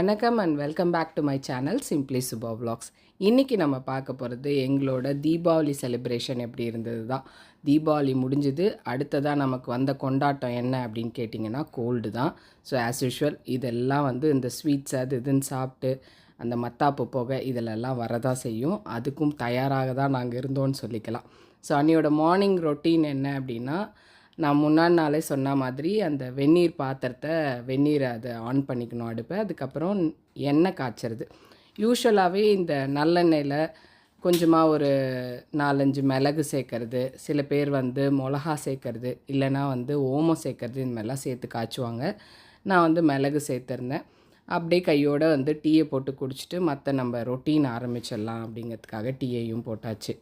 வணக்கம் and welcome back to my channel simply Subha vlogs இன்றைக்கி நம்ம பார்க்க போகிறது எங்களோட தீபாவளி செலிப்ரேஷன் எப்படி இருந்தது தான் தீபாவளி முடிஞ்சது அடுத்ததாக நமக்கு வந்த கொண்டாட்டம் என்ன அப்படின்னு கேட்டிங்கன்னா கோல்டு தான் ஸோ ஆஸ் யூஷுவல் இதெல்லாம் வந்து இந்த ஸ்வீட்ஸ் அது இதுன்னு சாப்பிட்டு அந்த மத்தாப்பு புகை இதிலெல்லாம் வரதான் செய்யும். அதுக்கும் தயாராக தான் நாங்கள் இருந்தோம்னு சொல்லிக்கலாம். ஸோ அன்னியோட மார்னிங் ரொட்டீன் என்ன அப்படின்னா நான் முன்னாடி நாளே சொன்ன மாதிரி அந்த வெந்நீர் பாத்திரத்தை வெந்நீரை அதை ஆன் பண்ணிக்கணும் அடுப்பை. அதுக்கப்புறம் எண்ணெய் காய்ச்சறது. யூஸ்வலாகவே இந்த நல்லெண்ணெயில் கொஞ்சமாக ஒரு நாலஞ்சு மிளகு சேர்க்கறது. சில பேர் வந்து மிளகா சேர்க்கறது. இல்லைன்னா வந்து ஓமம் சேர்க்கறது. இந்த மாதிரிலாம் சேர்த்து காய்ச்சுவாங்க. நான் வந்து மிளகு சேர்த்துருந்தேன். அப்படியே கையோடு வந்து டீயை போட்டு குடிச்சிட்டு மற்ற நம்ம ரொட்டீன் ஆரம்பிச்சிடலாம் அப்படிங்கிறதுக்காக டீயையும் போட்டாச்சு.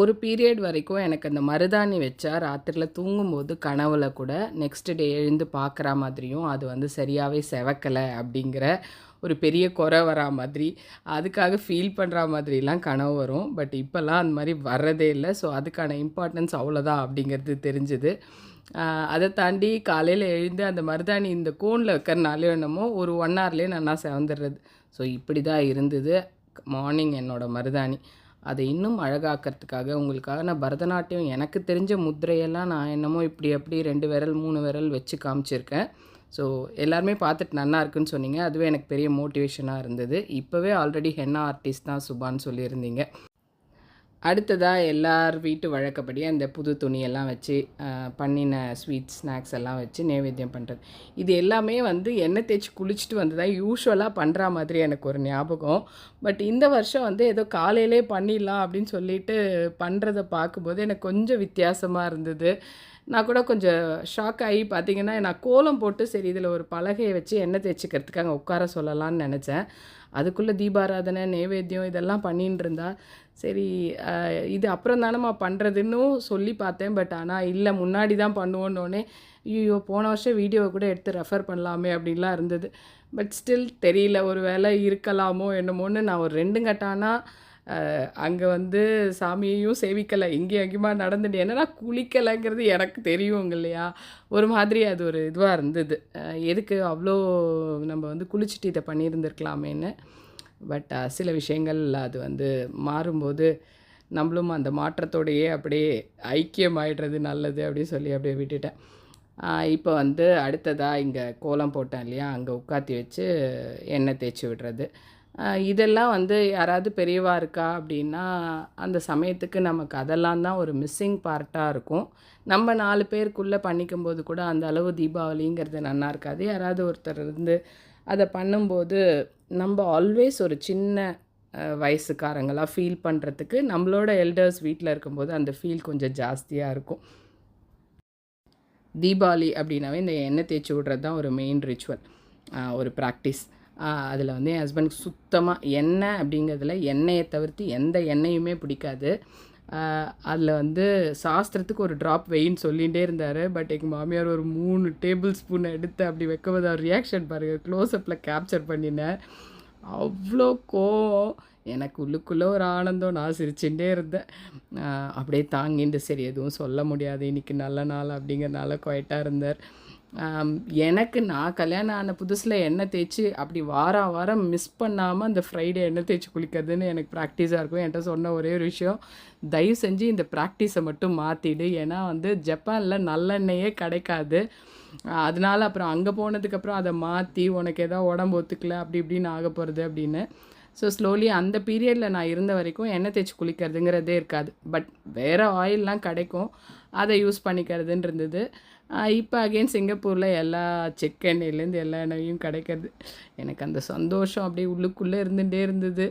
ஒரு பீரியட் வரைக்கும் எனக்கு அந்த மருதாணி வச்சா ராத்திரியில் தூங்கும்போது கனவுல கூட நெக்ஸ்ட் டே எழுந்து பார்க்குற மாதிரியும் அது வந்து சரியாகவே செவக்கலை அப்படிங்கிற ஒரு பெரிய குறை வரா மாதிரி அதுக்காக ஃபீல் பண்ணுற மாதிரிலாம் கனவு வரும். பட் இப்போல்லாம் அந்த மாதிரி வர்றதே இல்லை. ஸோ அதுக்கான இம்பார்ட்டன்ஸ் அவ்வளோதான் அப்படிங்கிறது தெரிஞ்சுது. அதை தாண்டி காலையில் எழுந்து அந்த மருதாணி இந்த கோனில் வைக்கிறனாலே என்னமோ ஒரு ஒன் ஹவர்லேயே நல்லா செவந்துடுறது ஸோ இப்படி தான் இருந்தது. மார்னிங் என்னோடய மருதாணி. அதை இன்னும் அழகாக்கிறதுக்காக உங்களுக்காக நான் பரதநாட்டியம் எனக்கு தெரிஞ்ச முத்திரையெல்லாம் நான் என்னமோ இப்படி அப்படி ரெண்டு விரல் மூணு விரல் வச்சு காமிச்சிருக்கேன். ஸோ எல்லாருமே பார்த்துட்டு நல்லா இருக்குன்னு சொன்னீங்க. அதுவே எனக்கு பெரிய மோட்டிவேஷனாக இருந்தது. இப்போவே ஆல்ரெடி ஹென்னா ஆர்டிஸ்ட் தான் சுபான்னு சொல்லியிருந்தீங்க. அடுத்ததாக எல்லார் வீட்டு வழக்கப்படி அந்த புது துணியெல்லாம் வச்சு பண்ணின ஸ்வீட் ஸ்நாக்ஸ் எல்லாம் வச்சு நைவேத்தியம் பண்ணுறது இது எல்லாமே வந்து எண்ணெய் தேய்ச்சி குளிச்சுட்டு வந்து தான் யூஸ்வலாக பண்ணுற மாதிரி எனக்கு ஒரு ஞாபகம். பட் இந்த வருஷம் வந்து ஏதோ காலையிலே பண்ணிடலாம் அப்படின்னு சொல்லிட்டு பண்ணுறதை பார்க்கும்போது எனக்கு கொஞ்சம் வித்தியாசமாக இருந்தது. நான் கூட கொஞ்சம் ஷாக் ஆகி பார்த்தீங்கன்னா நான் கோலம் போட்டு சரி இதில் ஒரு பலகையை வச்சு எண்ணெய் தேய்ச்சிக்கிறதுக்கு அங்கே உட்கார சொல்லலாம்னு நினச்சேன். அதுக்குள்ளே தீபாராதனை நைவேத்தியம் இதெல்லாம் பண்ணின்னு இருந்தால் சரி இது அப்புறம் தானம்மா பண்ணுறதுன்னு சொல்லி பார்த்தேன். பட் ஆனால் இல்லை முன்னாடி தான் பண்ணுவோன்னொடனே ஐயோ போன வருஷம் வீடியோவை கூட எடுத்து ரெஃபர் பண்ணலாமே அப்படின்லாம் இருந்தது. பட் ஸ்டில் தெரியல ஒரு வேளை இருக்கலாமோ என்னமோன்னு நான் ஒரு ரெண்டு கட்டானா அங்கே வந்து சாமியையும் சேவிக்கலை இங்கேயும் அங்கேயுமா நடந்துட்டு என்னன்னா குளிக்கலைங்கிறது எனக்கு தெரியுங்க இல்லையா? ஒரு மாதிரி அது ஒரு இதுவாக இருந்தது. எதுக்கு அவ்வளோ நம்ம வந்து குளிச்சுட்டு இதை பண்ணியிருந்துருக்கலாமேன்னு. பட் சில விஷயங்கள் அது வந்து மாறும்போது நம்மளும் அந்த மாற்றத்தோடையே அப்படியே ஐக்கியமாயிடுறது நல்லது அப்படின்னு சொல்லி அப்படியே விட்டுட்டேன். இப்போ வந்து அடுத்ததாக இங்கே கோலம் போட்டேன் இல்லையா? அங்கே உட்காத்தி வச்சு எண்ணெய் தேய்ச்சி விடுறது. இதெல்லாம் வந்து யாராவது பெரியவா இருக்கா அப்படின்னா அந்த சமயத்துக்கு நமக்கு அதெல்லாம் தான் ஒரு மிஸ்ஸிங் பார்ட்டாக இருக்கும். நம்ம நாலு பேருக்குள்ளே பண்ணிக்கும்போது கூட அந்த அளவு தீபாவளிங்கிறது நல்லா இருக்காது. யாராவது ஒருத்தர் இருந்து அதை பண்ணும்போது நம்ம ஆல்வேஸ் ஒரு சின்ன வயசுக்காரங்களாக ஃபீல் பண்ணுறதுக்கு நம்மளோட எல்டர்ஸ் வீட்டில் இருக்கும்போது அந்த ஃபீல் கொஞ்சம் ஜாஸ்தியாக இருக்கும். தீபாவளி அப்படின்னாவே இந்த எண்ணெய் தேய்ச்சி விட்றது தான் ஒரு மெயின் ரிச்சுவல் ஒரு ப்ராக்டிஸ் அதில் வந்து என் ஹஸ்பண்ட் சுத்தமாக எண்ணெய் அப்படிங்கிறதுல எண்ணெயை தவிர்த்து எந்த எண்ணெயுமே பிடிக்காது. அதில் வந்து சாஸ்திரத்துக்கு ஒரு ட்ராப் வெயின்னு சொல்லிகிட்டே இருந்தார். பட் எங்கள் மாமியார் ஒரு மூணு டேபிள் ஸ்பூன் எடுத்து அப்படி வைக்கும்போது அவர் ரியாக்ஷன் பாருங்கள் க்ளோஸ்அப்பில் கேப்சர் பண்ணினேன் அவ்வளோ கோவம். எனக்கு உள்ளுக்குள்ளே ஒரு ஆனந்தம். நான் சிரிச்சுட்டே இருந்தேன். அப்படியே தாங்கிட்டு சரி எதுவும் சொல்ல முடியாது. இன்னைக்கு நல்ல நாள் அப்படிங்கிறனால குவைட்டாக இருந்தார். எனக்கு நான் கல்யாணம் ஆன புதுசில் எண்ணெய் தேய்ச்சி அப்படி வாரம் வாரம் மிஸ் பண்ணாமல் அந்த ஃப்ரைடே எண்ணெய் தேய்ச்சி குளிக்கிறதுன்னு எனக்கு ப்ராக்டிஸாக இருக்கும். என்கிட்ட சொன்ன ஒரே ஒரு விஷயம் தயவு செஞ்சு இந்த ப்ராக்டிஸை மட்டும் மாற்றிடு ஏன்னா வந்து ஜப்பானில் நல்லெண்ணெயே கிடைக்காது. அதனால் அதனால அப்புறம் அங்கே போனதுக்கப்புறம் அதை மாற்றி உனக்கு எதாவது உடம்பு ஒத்துக்கல அப்படி இப்படின்னு ஆக போகிறது அப்படின்னு. ஸோ ஸ்லோலி அந்த பீரியடில் நான் இருந்த வரைக்கும் எண்ணெய் தேய்ச்சி குளிக்கிறதுங்கிறதே இருக்காது. பட் வேறு ஆயிலெலாம் கிடைக்கும். அதை யூஸ் பண்ணிக்கிறதுன்னு இருந்தது. இப்போ அகெயின் சிங்கப்பூரில் எல்லா செக் எண்ணெயிலேருந்து எல்லா எண்ணெயும் கிடைக்கிறது. எனக்கு அந்த சந்தோஷம் அப்படியே உள்ளுக்குள்ளே இருந்துகிட்டே இருந்தது.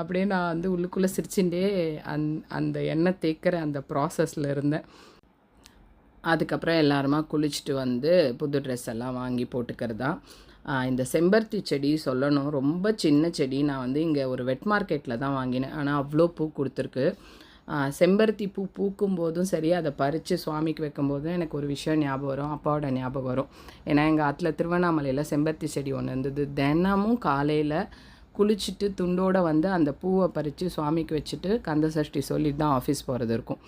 அப்படியே நான் வந்து உள்ளுக்குள்ளே சிரிச்சுட்டே அந் அந்த எண்ணெய் தேய்க்கிற அந்த ப்ராசஸில் இருந்தேன். அதுக்கப்புறம் எல்லாருமா குளிச்சுட்டு வந்து புது ட்ரெஸ் எல்லாம் வாங்கி போட்டுக்கிறது. தான் இந்த செம்பருத்தி செடி சொல்லணும். ரொம்ப சின்ன செடி. நான் வந்து இங்கே ஒரு வெட் மார்க்கெட்டில் தான் வாங்கினேன். ஆனால் அவ்வளோ பூ கொடுத்துருக்கு. செம்பருத்தி பூ பூக்கும் போதும் சரி அதை பறித்து சுவாமிக்கு வைக்கும்போதும் எனக்கு ஒரு விஷயம் ஞாபகம் வரும் அப்பாவோட ஞாபகம் வரும். ஏன்னா எங்கள் ஆற்றுல திருவண்ணாமலையில் செம்பருத்தி செடி ஒன்று இருந்தது. தினமும் காலையில் குளிச்சுட்டு துண்டோடு வந்து அந்த பூவை பறித்து சுவாமிக்கு வச்சுட்டு கந்த சஷ்டி சொல்லிட்டு தான் ஆஃபீஸ் போகிறது இருக்கும்.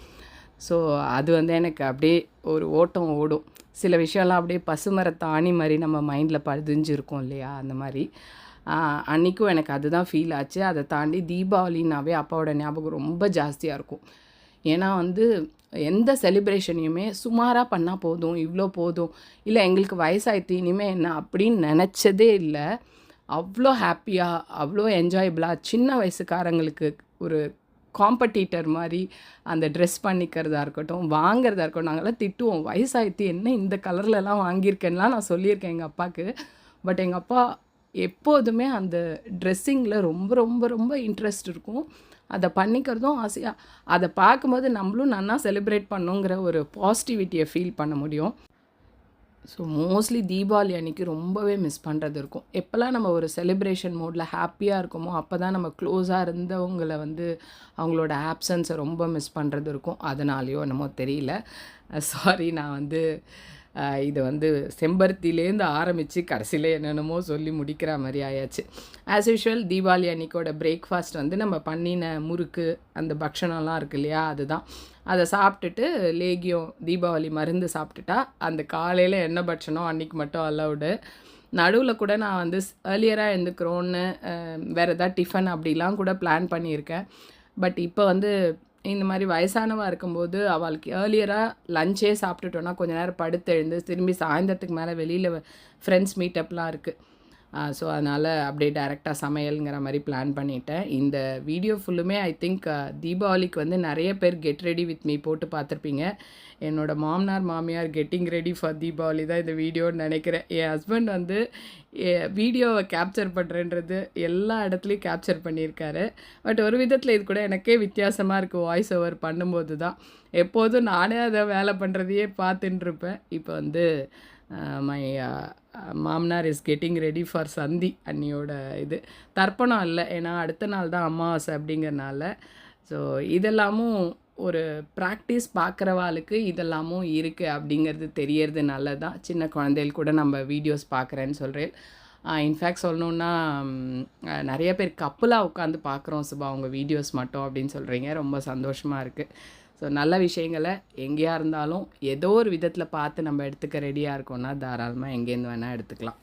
ஸோ அது வந்து எனக்கு அப்படியே ஒரு ஓட்டம் ஓடும். சில விஷயம்லாம் அப்படியே பசுமரத்து ஆணி மாதிரி நம்ம மைண்டில் பதிஞ்சிருக்கோம் இல்லையா? அந்த மாதிரி. அன்றைக்கும் எனக்கு அதுதான் ஃபீல் ஆச்சு. அதை தாண்டி தீபாவளினாவே அப்பாவோட ஞாபகம் ரொம்ப ஜாஸ்தியாக இருக்கும். ஏன்னா வந்து எந்த செலிப்ரேஷனையுமே சுமாராக பண்ணால் போதும் இவ்வளோ போதும். இல்லை எங்களுக்கு வயசாயிடுத்து இனிமேல் என்ன அப்படின்னு நினச்சதே இல்லை. அவ்வளோ ஹாப்பியாக அவ்வளோ என்ஜாயபிளாக சின்ன வயசுக்காரங்களுக்கு ஒரு காம்படிட்டர் மாதிரி அந்த ட்ரெஸ் பண்ணிக்கிறதா இருக்கட்டும் வாங்குறதா இருக்கட்டும் நாங்கள்லாம் திட்டுவோம். வயசாயிடுத்து என்ன இந்த கலர்லலாம் வாங்கியிருக்கேன்லாம் நான் சொல்லியிருக்கேன் எங்கள் அப்பாவுக்கு. பட் எங்கள் அப்பா எப்போதுமே அந்த ட்ரெஸ்ஸிங்கில் ரொம்ப ரொம்ப ரொம்ப இன்ட்ரெஸ்ட் இருக்கும். அதை பண்ணிக்கிறதும் ஆசையாக அதை பார்க்கும்போது நம்மளும் நன்னா செலிப்ரேட் பண்ணுங்கிற ஒரு பாசிட்டிவிட்டியை ஃபீல் பண்ண முடியும். ஸோ மோஸ்ட்லி தீபாவளி அன்னைக்கு ரொம்பவே மிஸ் பண்ணுறது இருக்கும். எப்போல்லாம் நம்ம ஒரு செலிப்ரேஷன் மோடில் ஹாப்பியாக இருக்கோமோ அப்போ தான் நம்ம க்ளோஸாக இருந்தவங்கள வந்து அவங்களோட ஆப்சன்ஸை ரொம்ப மிஸ் பண்ணுறது இருக்கும். அதனாலேயோ என்னமோ தெரியல. சாரி நான் வந்து இது வந்து செம்பருத்திலேருந்து ஆரம்பித்து கடைசியில் என்னென்னமோ சொல்லி முடிக்கிற மாதிரி ஆயாச்சு. ஆஸ் யூஷுவல் தீபாவளி அன்னைக்கோட பிரேக்ஃபாஸ்ட் வந்து நம்ம பண்ணின முறுக்கு அந்த பக்ஷணம்லாம் இருக்கு இல்லையா அதுதான். அதை சாப்பிட்டுட்டு லேகியம் தீபாவளி மருந்து சாப்பிட்டுட்டா அந்த காலையில் என்ன பட்சனோ அன்னைக்கு மட்டும் அலவுடு நடுவில் கூட நான் வந்து ஏர்லியராக எழுந்துக்கிறோன்னு வேறு எதாவது டிஃபன் அப்படிலாம் கூட பிளான் பண்ணியிருக்கேன். பட் இப்போ வந்து இந்த மாதிரி வயசானவா இருக்கும்போது அவளுக்கு ஏர்லியராக லஞ்சே சாப்பிட்டுட்டோன்னா கொஞ்ச நேரம் படுத்து எழுந்து திரும்பி சாயந்தரத்துக்கு மேலே வெளியில் ஃப்ரெண்ட்ஸ் மீட்டப்லாம் இருக்குது ஸோ அதனால் அப்படியே டைரெக்டாக சமையலுங்கிற மாதிரி பிளான் பண்ணிட்டேன். இந்த வீடியோ ஃபுல்லுமே ஐ திங்க் தீபாவளிக்கு வந்து நிறைய பேர் கெட் ரெடி வித் மீ போட்டு பார்த்துருப்பீங்க. என்னோட மாமனார் மாமியார் கெட்டிங் ரெடி ஃபார் தீபாவளி தான் இந்த வீடியோன்னு நினைக்கிறேன். என் ஹஸ்பண்ட் வந்து வீடியோவை கேப்சர் பண்ணுறன்றது எல்லா இடத்துலையும் கேப்சர் பண்ணியிருக்காரு. பட் ஒரு விதத்தில் இது கூட எனக்கே வித்தியாசமாக இருக்குது வாய்ஸ் ஓவர் பண்ணும்போது தான். எப்போதும் நானே அதை வேலை பண்ணுறதையே பார்த்துட்டுருப்பேன் இப்போ வந்து மை மாமனார் இஸ் கெட்டிங் ரெடி ஃபார் சந்தி அன்னியோட இது. தர்ப்பணம் இல்லை. ஏன்னா அடுத்த நாள் தான் அமாவாசை அப்படிங்கிறனால. ஸோ இதெல்லாமும் ஒரு ப்ராக்டிஸ் பார்க்குறவாளுக்கு இதெல்லாமும் இருக்குது அப்படிங்கிறது தெரியறது நல்லது தான் சின்ன குழந்தைகள் கூட நம்ம வீடியோஸ் பார்க்குறேன்னு சொல்கிறேன் இன்ஃபேக்ட் சொல்லணுன்னா நிறைய பேர் கப்புலாக உட்காந்து பார்க்குறோம் சுபா அவங்க வீடியோஸ் மட்டும் அப்படின்னு சொல்கிறீங்க ரொம்ப சந்தோஷமாக இருக்குது ஸோ நல்ல விஷயங்களை எங்கேயா இருந்தாலும் ஏதோ ஒரு விதத்தில் பார்த்து நம்ம எடுத்துக்க ரெடியாக இருக்கோம்னா தாராளமாக எங்கேருந்து வேணால் எடுத்துக்கலாம்.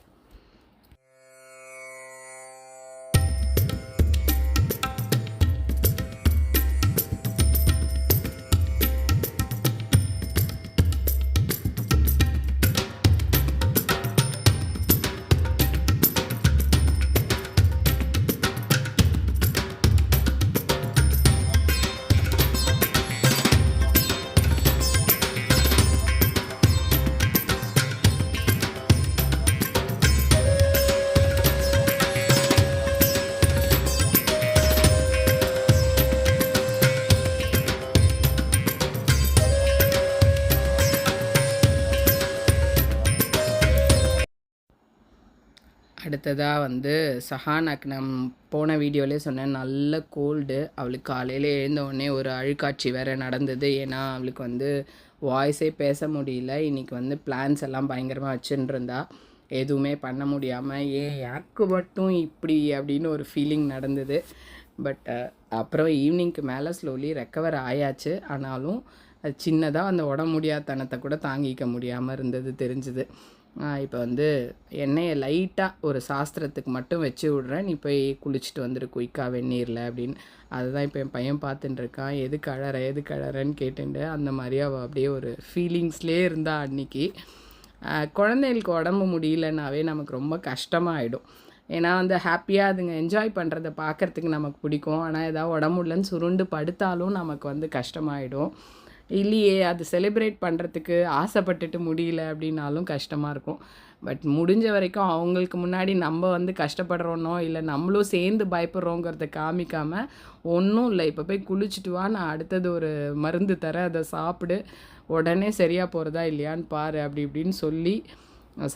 அடுத்ததாக வந்து சஹானாக்கு நம் போன வீடியோலேயே சொன்னேன் நல்ல கோல்டு. அவளுக்கு காலையில் எழுந்த உடனே ஒரு அழுக்காட்சி வேற நடந்தது. ஏன்னா அவளுக்கு வந்து வாய்ஸே பேச முடியல. இன்றைக்கி வந்து பிளான்ஸ் எல்லாம் பயங்கரமாக வச்சுருந்தா எதுவுமே பண்ண முடியாமல் ஏன் எனக்கு மட்டும் இப்படி? அப்படின்னு ஒரு ஃபீலிங் நடந்தது. பட் அப்புறம் ஈவினிங்க்கு மேலே ஸ்லோலி ரெக்கவர் ஆயாச்சு. ஆனாலும் அது சின்னதாக அந்த உடம்பு முடியாதனத்தை கூட தாங்கிக்க முடியாமல் இருந்தது தெரிஞ்சுது. இப்போ வந்து எண்ணெயை லைட்டாக ஒரு சாஸ்திரத்துக்கு மட்டும் வச்சு விட்றேன். நீ போய் குளிச்சுட்டு வந்துடு குயிக்காக வெந்நீரில் அப்படின்னு. அதுதான் இப்போ என் பையன் பார்த்துட்டுருக்கான் எது கழற எது கழறன்னு அழறன்னு கேட்டுட்டு அந்த மாதிரி அவள் அப்படியே ஒரு ஃபீலிங்ஸ்லேயே இருந்தா அன்னைக்கு. குழந்தைகளுக்கு உடம்பு முடியலனாவே நமக்கு ரொம்ப கஷ்டமாயிடும். ஏன்னா வந்து ஹாப்பியாக அதுங்க என்ஜாய் பண்ணுறத பார்க்கறதுக்கு நமக்கு பிடிக்கும். ஆனால் ஏதாவது உடம்பு இல்லைன்னு சுருண்டு படுத்தாலும் நமக்கு வந்து கஷ்டமாயிடும். இல்லையே அது செலிப்ரேட் பண்ணுறதுக்கு ஆசைப்பட்டுட்டு முடியல அப்படின்னாலும் கஷ்டமாக இருக்கும். பட் முடிஞ்ச வரைக்கும் அவங்களுக்கு முன்னாடி நம்ம வந்து கஷ்டப்படுறோனோ இல்லை நம்மளும் சேர்ந்து பயப்படுறோங்கிறத காமிக்காமல் ஒன்றும் இல்லை. இப்போ போய் குளிச்சுட்டு வா நான் அடுத்தது ஒரு மருந்து தரேன் அதை சாப்பிடு. உடனே சரியாக போகிறதா இல்லையான்னு பாரு அப்படி இப்படின்னு சொல்லி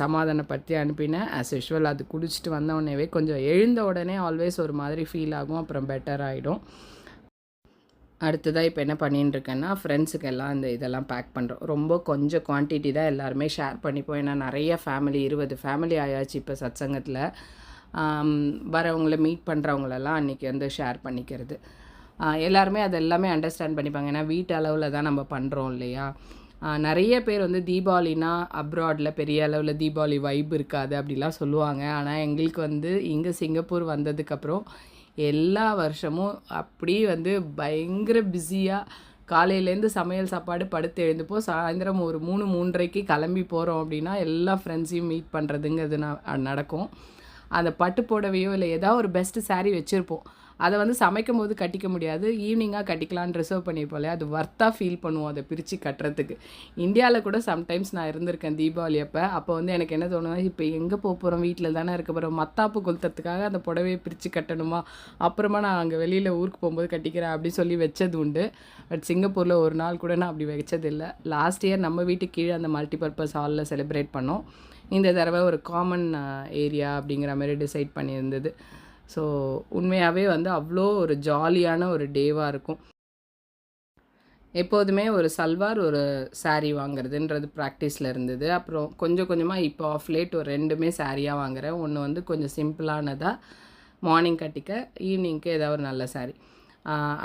சமாதானப்படுத்தி அனுப்பினேன். ஆஸ் யூஷுவல் அது குடிச்சிட்டு வந்த உடனேவே கொஞ்சம் எழுந்த உடனே ஆல்வேஸ் ஒரு மாதிரி ஃபீல் ஆகும் அப்புறம் பெட்டர் ஆகிடும் அடுத்ததாக இப்போ என்ன பண்ணின்னு இருக்கேன்னா ஃப்ரெண்ட்ஸுக்கு எல்லாம் இந்த இதெல்லாம் பேக் பண்ணுறோம் ரொம்ப கொஞ்சம் குவான்டிட்டி தான் எல்லாருமே ஷேர் பண்ணிப்போம். ஏன்னா நிறைய ஃபேமிலி இருபது ஃபேமிலி ஆயாச்சு இப்போ சத்சங்கத்தில். வரவங்கள மீட் பண்ணுறவங்களெல்லாம் அன்றைக்கி வந்து ஷேர் பண்ணிக்கிறது. எல்லாருமே அது எல்லாமே அண்டர்ஸ்டாண்ட் பண்ணிப்பாங்க. ஏன்னா வீட்டு அளவில் தான் நம்ம பண்ணுறோம் இல்லையா? நிறைய பேர் வந்து தீபாவளினா அப்ராடில் பெரிய அளவில் தீபாவளி வைப் இருக்காது அப்படிலாம் சொல்லுவாங்க. ஆனால் எங்களுக்கு வந்து இங்கே சிங்கப்பூர் வந்ததுக்கப்புறம் எல்லா வருஷமும் அப்படியே வந்து பயங்கர பிஸியாக காலையிலேருந்து சமையல் சாப்பாடு படுத்து எழுந்துப்போ சாயந்தரம் ஒரு மூணு மூன்றரைக்கு கிளம்பி போகிறோம் அப்படின்னா எல்லா ஃப்ரெண்ட்ஸையும் மீட் பண்ணுறதுங்கிறது நடக்கும். அந்த பட்டு புடவையோ இல்லை ஏதாவது ஒரு பெஸ்ட்டு சாரீ வச்சுருப்போம். அதை வந்து சமைக்கும் போது கட்டிக்க முடியாது. ஈவினிங்காக கட்டிக்கலான்னு ரிசர்வ் பண்ணி போல அது ஒர்த்தாக ஃபீல் பண்ணுவோம் அதை பிரித்து கட்டுறதுக்கு. இந்தியாவில் கூட சம்டைம்ஸ் நான் இருந்திருக்கேன் தீபாவளி அப்போ. அப்போ வந்து எனக்கு என்ன தோணுனா இப்போ எங்கே போக போகிறோம் வீட்டில் தானே இருக்க போகிறோம் மத்தாப்பு கொளுத்துறதுக்காக அந்த புடவையை பிரித்து கட்டணுமா? அப்புறமா நான் அங்கே வெளியில் ஊருக்கு போகும்போது கட்டிக்கிறேன் அப்படின்னு சொல்லி வச்சது உண்டு. பட் சிங்கப்பூரில் ஒரு நாள் கூட நான் அப்படி வச்சதில்லை லாஸ்ட் இயர் நம்ம வீட்டுக்கு கீழே அந்த மல்டிபர்பஸ் ஹாலில் செலிப்ரேட் பண்ணோம். இந்த தடவை ஒரு காமன் ஏரியா அப்படிங்கிற மாதிரி டிசைட் பண்ணியிருந்தது. ஸோ உண்மையாகவே வந்து அவ்வளோ ஒரு ஜாலியான ஒரு டேவாக இருக்கும். எப்போதுமே ஒரு சல்வார் ஒரு சாரீ வாங்குறதுன்றது ப்ராக்டிஸில் இருந்தது. அப்புறம் கொஞ்சம் கொஞ்சமாக இப்போ ஆஃப் லேட் ஒரு ரெண்டுமே சாரியாக வாங்குகிறேன் ஒன்று வந்து கொஞ்சம் சிம்பிளானதாக மார்னிங் கட்டிக்க ஈவினிங்க்கு ஏதாவது ஒரு நல்ல சாரீ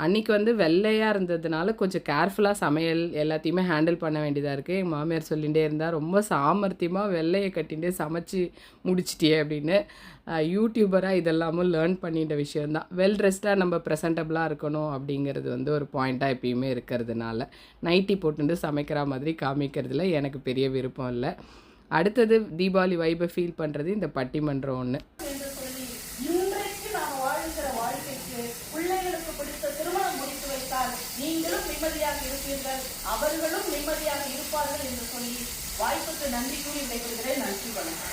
அன்றைக்கி வந்து வெள்ளையாக இருந்ததுனால கொஞ்சம் கேர்ஃபுல்லாக சமையல் எல்லாத்தையுமே ஹேண்டில் பண்ண வேண்டியதாக இருக்குது எங்கள் மாமியார் சொல்லிகிட்டே இருந்தால் ரொம்ப சாமர்த்தியமாக வெள்ளையை கட்டிகிட்டே சமைச்சு முடிச்சிட்டியே அப்படின்னு. யூடியூபராக இதெல்லாமும் லேர்ன் பண்ணிட்ட விஷயந்தான் வெல் ட்ரெஸ்டாக நம்ம ப்ரெசன்டபுளாக இருக்கணும் அப்படிங்கிறது வந்து ஒரு பாயிண்ட்டாக எப்பயுமே இருக்கிறதுனால. நைட்டி போட்டுட்டு சமைக்கிற மாதிரி காமிக்கிறதுல எனக்கு பெரிய விருப்பம் இல்லை. அடுத்தது தீபாவளி வைப்பை ஃபீல் பண்ணுறது இந்த பட்டிமன்றம் ஒன்று நிம்மதியாக இருப்பீர்கள். அவர்களும் நிம்மதியாக இருப்பார்கள் என்று சொல்லி வாய்ப்புக்கு நன்றி கூறி விடைபெறுகிறேன். நன்றி வணக்கம்.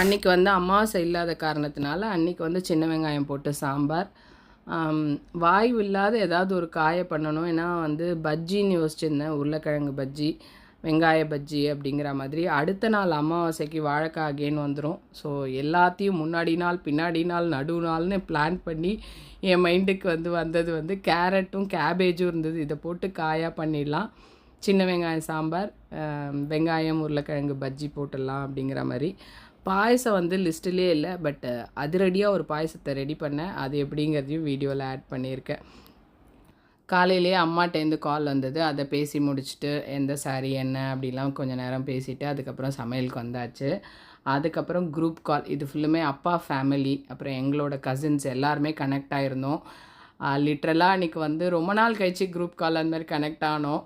அன்னைக்கு வந்து அமாவாசை இல்லாத காரணத்தினால அன்னைக்கு வந்து சின்ன வெங்காயம் போட்டு சாம்பார். வாய்வு இல்லாத ஏதாவது ஒரு காயை பண்ணணும். ஏன்னா வந்து பஜ்ஜின்னு யோசிச்சிருந்தேன். உருளைக்கிழங்கு பஜ்ஜி. வெங்காய பஜ்ஜி அப்படிங்கிற மாதிரி அடுத்த நாள் அமாவாசைக்கு வாழைக்காய் அகேன் வந்துடும் ஸோ எல்லாத்தையும் முன்னாடி நாள் பின்னாடி நாள் நடு நாள்னு பிளான் பண்ணி என் மைண்டுக்கு வந்து வந்தது வந்து கேரட்டும் கேபேஜும் இருந்தது. இதை போட்டு காயாக பண்ணிடலாம். சின்ன வெங்காயம் சாம்பார் வெங்காயம் உருளைக்கிழங்கு பஜ்ஜி போட்டுடலாம் அப்படிங்கிற மாதிரி. பாயசம் வந்து லிஸ்ட்டிலே இல்லை பட் அதிரடியாக ஒரு பாயசத்தை ரெடி பண்ணேன். அது எப்படிங்கிறதையும் வீடியோவில் ஆட் பண்ணியிருக்கேன். காலையிலேயே அம்மாட்டேருந்து கால் வந்தது. அதை பேசி முடிச்சுட்டு எந்த சாரி என்ன? அப்படிலாம் கொஞ்சம் நேரம் பேசிவிட்டு அதுக்கப்புறம் சமையலுக்கு வந்தாச்சு. அதுக்கப்புறம் குரூப் கால் இது ஃபுல்லுமே அப்பா ஃபேமிலி அப்புறம் எங்களோட கசின்ஸ் எல்லாருமே கனெக்ட் ஆகிருந்தோம் லிட்ரலாக அன்றைக்கி வந்து ரொம்ப நாள் கழிச்சு குரூப் கால் அந்த மாதிரி கனெக்ட் ஆனோம்.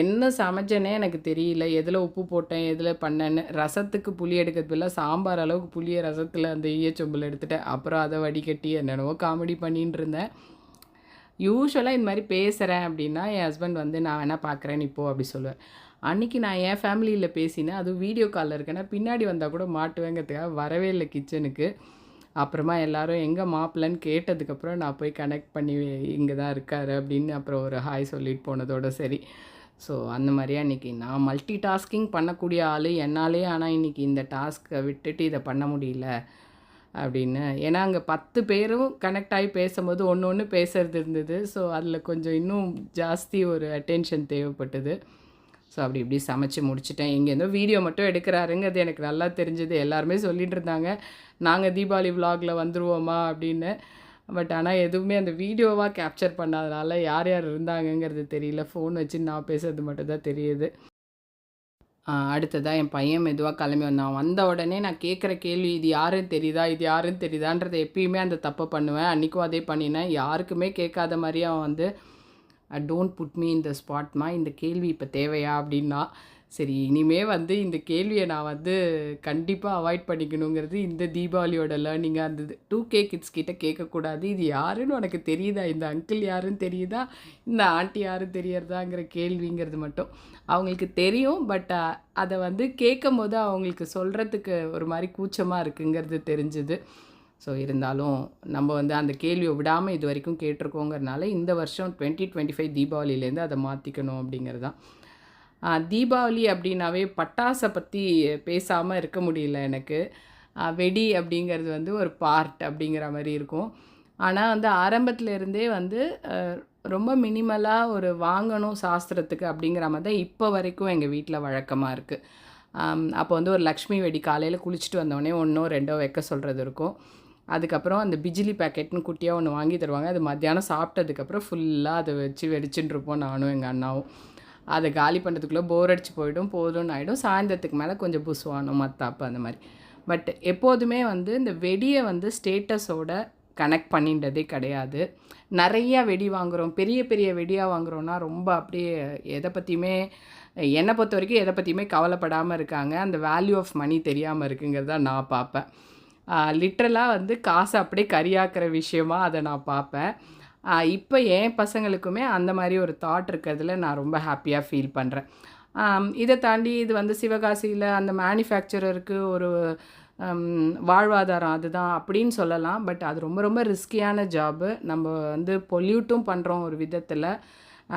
என்ன சமைச்சேனே எனக்கு தெரியல. எதில் உப்பு போட்டேன் எதில் பண்ணேன்னு. ரசத்துக்கு புளி எடுக்கிறதுல சாம்பார் அளவுக்கு புளியை ரசத்தில் அந்த ஈயச்சொம்பில் எடுத்துட்டேன். அப்புறம் அதை வடிகட்டி என்னென்னவோ காமெடி பண்ணின்னு இருந்தேன். யூஸ்வலாக இந்த மாதிரி பேசுகிறேன் அப்படின்னா என் ஹஸ்பண்ட் வந்து நான் வேணால் பார்க்குறேன் இப்போது அப்படி சொல்லுவேன். அன்றைக்கி நான் என் ஃபேமிலியில் பேசினேன். அதுவும் வீடியோ காலில் இருக்கேன்னா பின்னாடி வந்தால் கூட மாட்டுவேங்கிறதுக்காக வரவே இல்லை கிச்சனுக்கு அப்புறமா எல்லோரும் எங்கே மாப்பிள்ளன்னு கேட்டதுக்கப்புறம் நான் போய் கனெக்ட் பண்ணி இங்கே தான் இருக்கார் அப்படின்னு அப்புறம் ஒரு ஹாய் சொல்லிட்டு போனதோட சரி. ஸோ அந்த மாதிரியே இன்றைக்கி நான் மல்டி டாஸ்கிங் பண்ணக்கூடிய ஆள் என்னாலே ஆனால் இன்றைக்கி இந்த டாஸ்க்கை விட்டுட்டு இதை பண்ண முடியல. அப்படின்னு. ஏன்னா அங்கே பத்து பேரும் கனெக்ட் ஆகி பேசும்போது ஒன்று ஒன்று பேசுறது இருந்தது. ஸோ அதில் கொஞ்சம் இன்னும் ஜாஸ்தி ஒரு அட்டென்ஷன் தேவைப்பட்டது. ஸோ அப்படி இப்படி சமைச்சு முடிச்சிட்டேன். இங்கேருந்தோ வீடியோ மட்டும் எடுக்கிறாருங்கிறது எனக்கு நல்லா தெரிஞ்சது. எல்லாருமே சொல்லிகிட்டு இருந்தாங்க. நாங்கள் தீபாவளி விலாகில் வந்துடுவோமா அப்படின்னு. பட் ஆனால் எதுவுமே அந்த வீடியோவாக கேப்சர் பண்ணாதனால யார் யார் இருந்தாங்கங்கிறது தெரியல. ஃபோன் வச்சு நான் பேசுறது மட்டும் தான் தெரியுது. அடுத்ததாக என் பையன் மெதுவாக கிளம்பி வந்தான். வந்த உடனே நான் கேட்குற கேள்வி இது யாருன்னு தெரியுதா இது யாருன்னு தெரியுதான்றதை எப்பயுமே அந்த தப்பை பண்ணுவேன். அன்றைக்கும் அதே பண்ணினேன். யாருக்குமே கேட்காத மாதிரி அவன் வந்து டோன்ட் புட் மீ இந்த ஸ்பாட்மா இந்த கேள்வி இப்போ தேவையா? அப்படின்னா சரி இனிமே வந்து இந்த கேள்வியை நான் வந்து கண்டிப்பாக அவாய்ட் பண்ணிக்கணுங்கிறது இந்த தீபாவளியோட லேர்னிங்காக இருந்தது. டூ கே கிட்ஸ் கிட்டே கேட்கக்கூடாது. இது யாருன்னு உனக்கு தெரியுதா? இந்த அங்கிள் யாருன்னு தெரியுதா? இந்த ஆண்டி யாரும் தெரியறதாங்கிற கேள்விங்கிறது மட்டும். அவங்களுக்கு தெரியும் பட் அதை வந்து கேட்கும் போது அவங்களுக்கு சொல்கிறதுக்கு ஒரு மாதிரி கூச்சமாக இருக்குங்கிறது தெரிஞ்சுது. ஸோ இருந்தாலும் நம்ம வந்து அந்த கேள்வியை விடாமல் இது வரைக்கும் கேட்டிருக்கோங்கிறனால இந்த வருஷம் டுவெண்ட்டி டுவெண்ட்டி ஃபைவ் தீபாவளியிலேருந்து அதை மாற்றிக்கணும் அப்படிங்கிறது தான். தீபாவளி அப்படின்னாவே பட்டாசை பற்றி பேசாமல் இருக்க முடியல எனக்கு. வெடி அப்படிங்கிறது வந்து ஒரு பார்ட் அப்படிங்கிற மாதிரி இருக்கும். ஆனால் வந்து ஆரம்பத்தில் இருந்தே வந்து ரொம்ப மினிமலாக ஒரு வாங்கணும் சாஸ்திரத்துக்கு அப்படிங்கிற மாதிரி தான் இப்போ வரைக்கும் எங்கள் வீட்டில் வழக்கமாக இருக்குது அப்போ வந்து ஒரு லக்ஷ்மி வெடி காலையில் குளிச்சுட்டு வந்தோடனே ஒன்றோ ரெண்டோ வைக்க சொல்கிறது இருக்கும். அதுக்கப்புறம் அந்த பிஜிலி பேக்கெட்னு குட்டியாக ஒன்று வாங்கி தருவாங்க. அது மத்தியானம் சாப்பிட்டதுக்கப்புறம் ஃபுல்லாக அதை வச்சு வெடிச்சுட்டு இருப்போம் நானும் எங்கள் அண்ணாவும். அதை காலி பண்ணுறதுக்குள்ளே போர் அடிச்சு போயிடும் போதும்னு ஆகிடும் சாயந்தரத்துக்கு மேலே கொஞ்சம் புசுவானும் மத்தாப்பு அந்த மாதிரி. பட் எப்போதுமே வந்து இந்த வெடியை வந்து ஸ்டேட்டஸோட கனெக்ட் பண்ணின்றதே கிடையாது. நிறையா வெடி வாங்குகிறோம் பெரிய பெரிய வெடியாக வாங்குகிறோன்னா ரொம்ப அப்படியே எதை பற்றியுமே என்னை பொறுத்த வரைக்கும் எதை பற்றியுமே கவலைப்படாமல் இருக்காங்க. அந்த வேல்யூ ஆஃப் மணி தெரியாமல் இருக்குங்கிறத நான் பார்ப்பேன். லிட்ரலாக வந்து காசை அப்படியே கரியாக்குற விஷயமாக அதை நான் பார்ப்பேன். இப்போ என் பசங்களுக்குமே அந்த மாதிரி ஒரு தாட் இருக்கிறதுல நான் ரொம்ப ஹாப்பியாக ஃபீல் பண்ணுறேன் இதை தாண்டி இது வந்து சிவகாசியில் அந்த மேனுஃபேக்சரருக்கு ஒரு வாழ்வாதாரம் அதுதான் அப்படின்னு சொல்லலாம். பட் அது ரொம்ப ரொம்ப ரிஸ்கியான ஜாபு நம்ம வந்து பொல்யூட்டும் பண்ணுறோம் ஒரு விதத்தில்.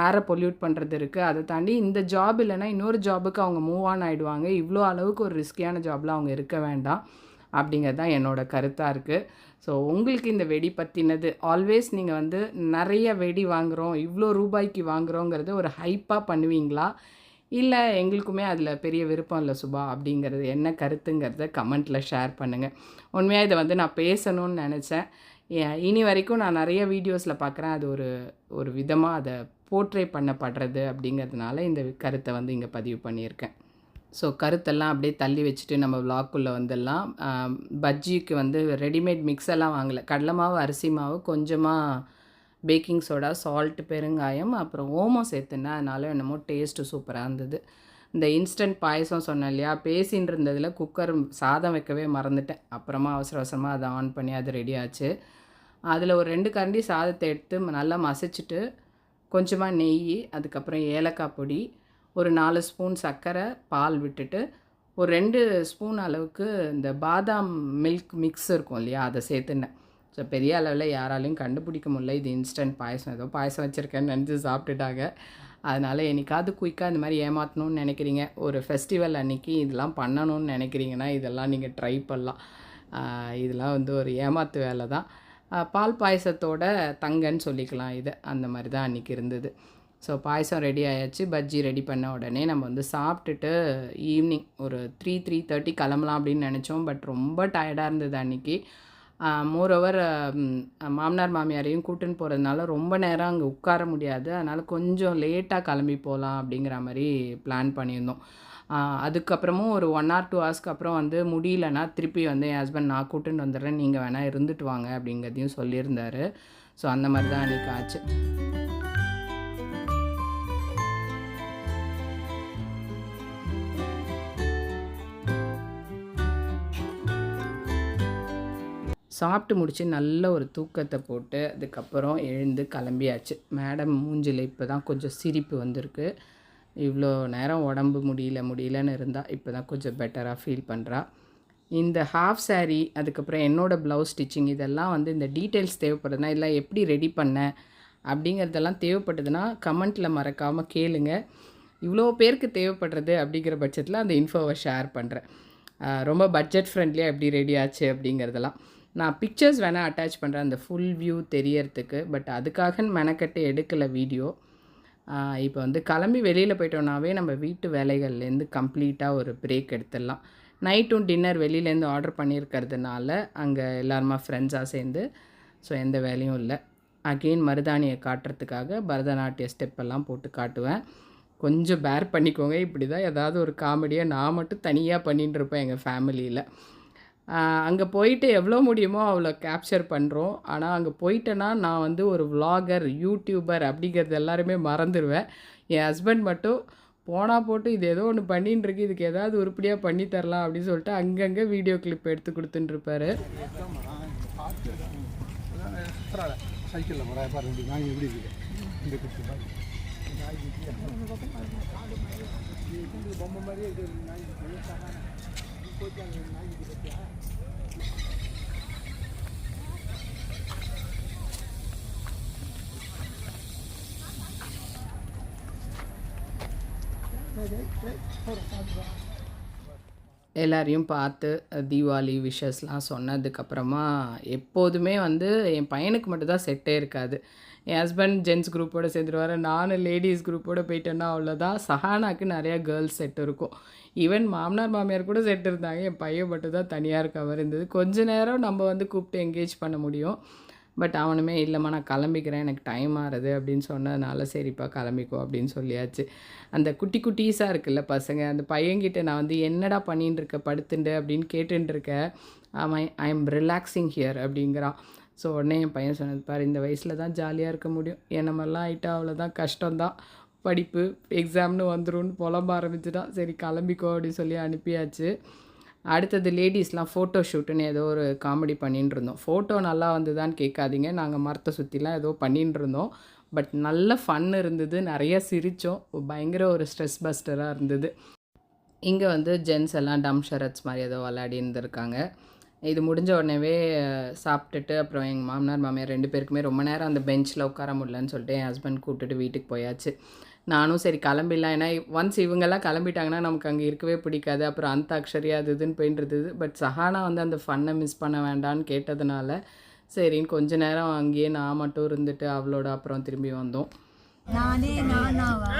ஏரை பொல்யூட் பண்ணுறது இருக்குது அதை தாண்டி இந்த ஜாப் இல்லைன்னா இன்னொரு ஜாபுக்கு அவங்க மூவ் ஆன் ஆகிடுவாங்க இவ்வளோ அளவுக்கு ஒரு ரிஸ்கியான ஜாபில் அவங்க இருக்க வேண்டாம். அப்படிங்கிறது தான் என்னோடய கருத்தாக இருக்குது ஸோ உங்களுக்கு இந்த வெடி பற்றினது ஆல்வேஸ் நீங்கள் வந்து நிறைய வெடி வாங்குகிறோம் இவ்வளோ ரூபாய்க்கு வாங்குகிறோங்கிறது ஒரு ஹைப்பாக பண்ணுவீங்களா? இல்லை எங்களுக்குமே அதில் பெரிய விருப்பம் இல்லை சுபா அப்படிங்கிறது என்ன கருத்துங்கிறத கமெண்ட்டில் ஷேர் பண்ணுங்கள் உண்மையாக இதை வந்து நான் பேசணும்னு நினச்சேன். இனி வரைக்கும் நான் நிறைய வீடியோஸில் பார்க்குறேன் அது ஒரு ஒரு விதமாக அதை போர்ட்ரே பண்ணப்படுறது அப்படிங்கிறதுனால இந்த கருத்தை வந்து இங்கே பதிவு பண்ணியிருக்கேன். ஸோ கருத்தெல்லாம் அப்படியே தள்ளி வச்சுட்டு நம்ம விளாக்குள்ளே வந்துடலாம். பஜ்ஜிக்கு வந்து ரெடிமேட் மிக்ஸ் எல்லாம் வாங்கலை. கடலை மாவு அரிசி மாவு கொஞ்சமாக பேக்கிங் சோடா சால்ட் பெருங்காயம் அப்புறம் ஓமம் சேர்த்துனேன் அதனால் என்னமோ டேஸ்ட்டு சூப்பராக இருந்தது. இந்த இன்ஸ்டன்ட் பாயசம் சொன்னேன் இல்லையா? பேசின்னு இருந்ததில் குக்கர் சாதம் வைக்கவே மறந்துட்டேன். அப்புறமா அவசர அவசரமாக அதை ஆன் பண்ணி அது ரெடி ஆச்சு. அதில் ஒரு ரெண்டு கரண்டி சாதத்தை எடுத்து நல்லா மசிச்சுட்டு கொஞ்சமாக நெய் அதுக்கப்புறம் ஏலக்காய் பொடி ஒரு நாலு ஸ்பூன் சர்க்கரை பால் விட்டுட்டு ஒரு ரெண்டு ஸ்பூன் அளவுக்கு இந்த பாதாம் மில்க் மிக்ஸ் இருக்கும் இல்லையா அதை சேர்த்துனேன். ஸோ பெரிய அளவில் யாராலையும் கண்டுபிடிக்க முடியல இது இன்ஸ்டன்ட் பாயசம். ஏதோ பாயசம் வச்சுருக்கேன்னு நினச்சி சாப்பிட்டுட்டாங்க. அதனால் என்னைக்காவது குயிக்காக இந்த மாதிரி ஏமாற்றணும்னு நினைக்கிறீங்க. ஒரு ஃபெஸ்டிவல் அன்றைக்கி இதெல்லாம் பண்ணணும்னு நினைக்கிறீங்கன்னா இதெல்லாம் நீங்கள் ட்ரை பண்ணலாம். இதெல்லாம் வந்து ஒரு ஏமாத்து வேலை தான். பால் பாயசத்தோட தங்கன்னு சொல்லிக்கலாம் இது. அந்த மாதிரி தான் அன்றைக்கி இருந்தது. ஸோ பாயசம் ரெடி ஆயாச்சு. பஜ்ஜி ரெடி பண்ண உடனே நம்ம வந்து சாப்பிட்டுட்டு ஈவினிங் ஒரு த்ரீ த்ரீ தேர்ட்டி கிளம்பலாம் அப்படின்னு நினச்சோம். பட் ரொம்ப டயர்டாக இருந்தது அன்றைக்கி மோரோவர் மாமனார் மாமியாரையும் கூட்டுன்னு போகிறதுனால ரொம்ப நேரம் அங்கே உட்கார முடியாது. அதனால் கொஞ்சம் லேட்டாக கிளம்பி போகலாம் அப்படிங்கிற மாதிரி பிளான் பண்ணியிருந்தோம். அதுக்கப்புறமும் ஒரு ஒன் ஆர் டூ ஹவர்ஸ்க்கு அப்புறம் வந்து முடியலன்னா திருப்பி வந்து என் ஹஸ்பண்ட் நான் கூட்டுன்னு வந்துடுறேன். நீங்கள் வேணால் இருந்துட்டு வாங்க அப்படிங்கிறதையும் சொல்லியிருந்தாரு. ஸோ அந்த மாதிரி தான் அன்றைக்கி ஆச்சு. சாப்பிட்டு முடித்து நல்ல ஒரு தூக்கத்தை போட்டு அதுக்கப்புறம் எழுந்து கிளம்பியாச்சு. மேடம் மூஞ்சில் இப்போ தான் கொஞ்சம் சிரிப்பு வந்திருக்கு. இவ்வளோ நேரம் உடம்பு முடியல முடியலன்னு இருந்தால் இப்போ தான் கொஞ்சம் பெட்டராக ஃபீல் பண்ணுறா இந்த ஹாஃப் சாரீ அதுக்கப்புறம் என்னோடய ப்ளவுஸ் ஸ்டிச்சிங் இதெல்லாம் வந்து இந்த டீட்டெயில்ஸ் தேவைப்படுதுன்னா இல்லை எப்படி ரெடி பண்ணேன் அப்படிங்கிறதெல்லாம் தேவைப்பட்டதுன்னா கமெண்ட்டில் மறக்காமல் கேளுங்க. இவ்வளோ பேருக்கு தேவைப்படுறது அப்படிங்கிற பட்சத்தில் அந்த இன்ஃபோவை ஷேர் பண்ணுறேன் ரொம்ப பட்ஜெட் ஃப்ரெண்ட்லியாக எப்படி ரெடி ஆச்சு அப்படிங்கிறதெல்லாம். நான் பிக்சர்ஸ் வேணால் அட்டாச் பண்ணுறேன் அந்த ஃபுல் வியூ தெரியறதுக்கு. பட் அதுக்காக மெனக்கட்டு எடுக்கலை வீடியோ இப்போ வந்து கிளம்பி வெளியில் போயிட்டோன்னாவே நம்ம வீட்டு வேலைகள்லேருந்து கம்ப்ளீட்டாக ஒரு பிரேக் எடுத்துடலாம். நைட்டும் டின்னர் வெளியிலேருந்து ஆர்டர் பண்ணியிருக்கிறதுனால அங்கே எல்லாருமா ஃப்ரெண்ட்ஸாக சேர்ந்து. ஸோ எந்த வேலையும் இல்லை. அகெயின் மருதாணியை காட்டுறதுக்காக பரதநாட்டிய ஸ்டெப்பெல்லாம் போட்டு காட்டுவேன். கொஞ்சம் பேர் பண்ணிக்கோங்க. இப்படி தான் ஏதாவது ஒரு காமெடியாக நான் மட்டும் தனியாக பண்ணிகிட்டு இருப்பேன் எங்கள் ஃபேமிலியில் அங்கே போயிட்டு எவ்வளோ முடியுமோ அவ்வளோ கேப்சர் பண்ணுறோம் ஆனால் அங்கே போயிட்டேன்னா நான் வந்து ஒரு விலாகர் யூடியூபர் அப்படிங்கிறது எல்லாருமே மறந்துடுவேன் என் ஹஸ்பண்ட் மட்டும் போனால் போட்டு இது ஏதோ ஒன்று பண்ணின்னு இருக்கு இதுக்கு ஏதாவது உருப்படியாக பண்ணி தரலாம் அப்படின்னு சொல்லிட்டு அங்கங்கே வீடியோ கிளிப் எடுத்து கொடுத்துட்டுருப்பாரு சைக்கிளில் பாருங்க நாங்கள் எப்படி இருக்குது இந்த குட்டி பொம்மை மாதிரியே இது எல்லாரையும் பார்த்து தீபாவளி விஷஸ்லாம் சொன்னதுக்கப்புறமா எப்போதுமே வந்து என் பையனுக்கு மட்டும்தான் செட்டே இருக்காது. என் ஹஸ்பண்ட் ஜென்ஸ் குரூப்போடு சேர்ந்துருவாரு. நானும் லேடிஸ் குரூப்போடு போயிட்டேன்னா அவ்வளோதான் சஹானாக்கு நிறையா கேர்ள்ஸ் செட் இருக்கும். ஈவன் மாமனார் மாமியார் கூட செட் இருந்தாங்க. என் பையன் மட்டும் தான் தனியாக இருக்க மாதிரி இருந்தது. கொஞ்ச நேரம் நம்ம வந்து கூப்பிட்டு என்கேஜ் பண்ண முடியும். பட் அவனுமே இல்லைம்மா நான் கிளம்பிக்கிறேன் எனக்கு டைம் ஆறுது அப்படின்னு சொன்னதுனால சரிப்பா கிளம்பிக்கோ அப்படின்னு சொல்லியாச்சு. அந்த குட்டி குட்டீஸாக இருக்குல்ல பசங்க அந்த பையன்கிட்ட நான் வந்து என்னடா பண்ணின்னு இருக்க படுத்துண்டு அப்படின்னு கேட்டுருக்க அவன் ஐ எம் ரிலாக்ஸிங் ஹியர் அப்படிங்கிறான். ஸோ உடனே என் பையன் சொன்னது பாரு இந்த வயசில் தான் ஜாலியாக இருக்க முடியும். என்ன மாதிரிலாம் ஆகிட்டா அவ்வளோதான் கஷ்டம்தான். படிப்பு எக்ஸாம்னு வந்துடும் புலம்ப ஆரம்பிச்சுட்டான். சரி கிளம்பிக்கோ அப்படின்னு சொல்லி அனுப்பியாச்சு. அடுத்தது லேடிஸ்லாம் ஃபோட்டோ ஷூட்டுன்னு ஏதோ ஒரு காமெடி பண்ணின்னு இருந்தோம். ஃபோட்டோ நல்லா வந்ததான்னு கேட்காதீங்க. நாங்கள் மரத்தை சுற்றிலாம் ஏதோ பண்ணின்னு இருந்தோம். பட் நல்ல ஃபன் இருந்தது. நிறைய சிரித்தோம் பயங்கர ஒரு ஸ்ட்ரெஸ் பஸ்டராக இருந்தது. இங்கே வந்து ஜென்ஸ் எல்லாம் டம் ஷரட்ஸ் மாதிரி ஏதோ விளையாடி இருந்திருக்காங்க. இது முடிஞ்ச உடனேவே சாப்பிட்டுட்டு அப்புறம் எங்கள் மாமனார் மாமியார் ரெண்டு பேருக்குமே ரொம்ப நேரம் அந்த பெஞ்சில் உட்கார முடியலன்னு சொல்லிட்டு என் ஹஸ்பண்ட் கூப்பிட்டுட்டு வீட்டுக்கு போயாச்சு. நானும் சரி கிளம்பிடலாம். ஏன்னா ஒன்ஸ் இவங்கெல்லாம் கிளம்பிட்டாங்கன்னா நமக்கு அங்கே இருக்கவே பிடிக்காது. அப்புறம் அந்த அக்ஷரி அது இதுன்னு இருந்தது. பட் சஹானா வந்து அந்த ஃபன்னை மிஸ் பண்ண வேண்டான்னு கேட்டதுனால சரின்னு கொஞ்ச நேரம் அங்கேயே நான் மட்டும் இருந்துட்டு அவளோட அப்புறம் திரும்பி வந்தோம். நானே நானாவா?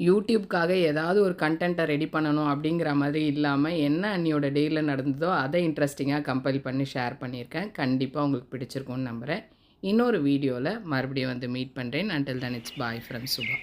யூடியூப்காக ஏதாவது ஒரு கண்டென்ட்டை ரெடி பண்ணணும் அப்படிங்கிற மாதிரி இல்லாமல் என்ன அன்னியோட டேயில் நடந்ததோ அதை இன்ட்ரெஸ்டிங்காக கம்பைல் பண்ணி ஷேர் பண்ணியிருக்கேன். கண்டிப்பாக உங்களுக்கு பிடிச்சிருக்கும்னு நம்புகிறேன் இன்னொரு வீடியோவில் மறுபடியும் வந்து மீட் பண்ணுறேன் until then it's bye from Subha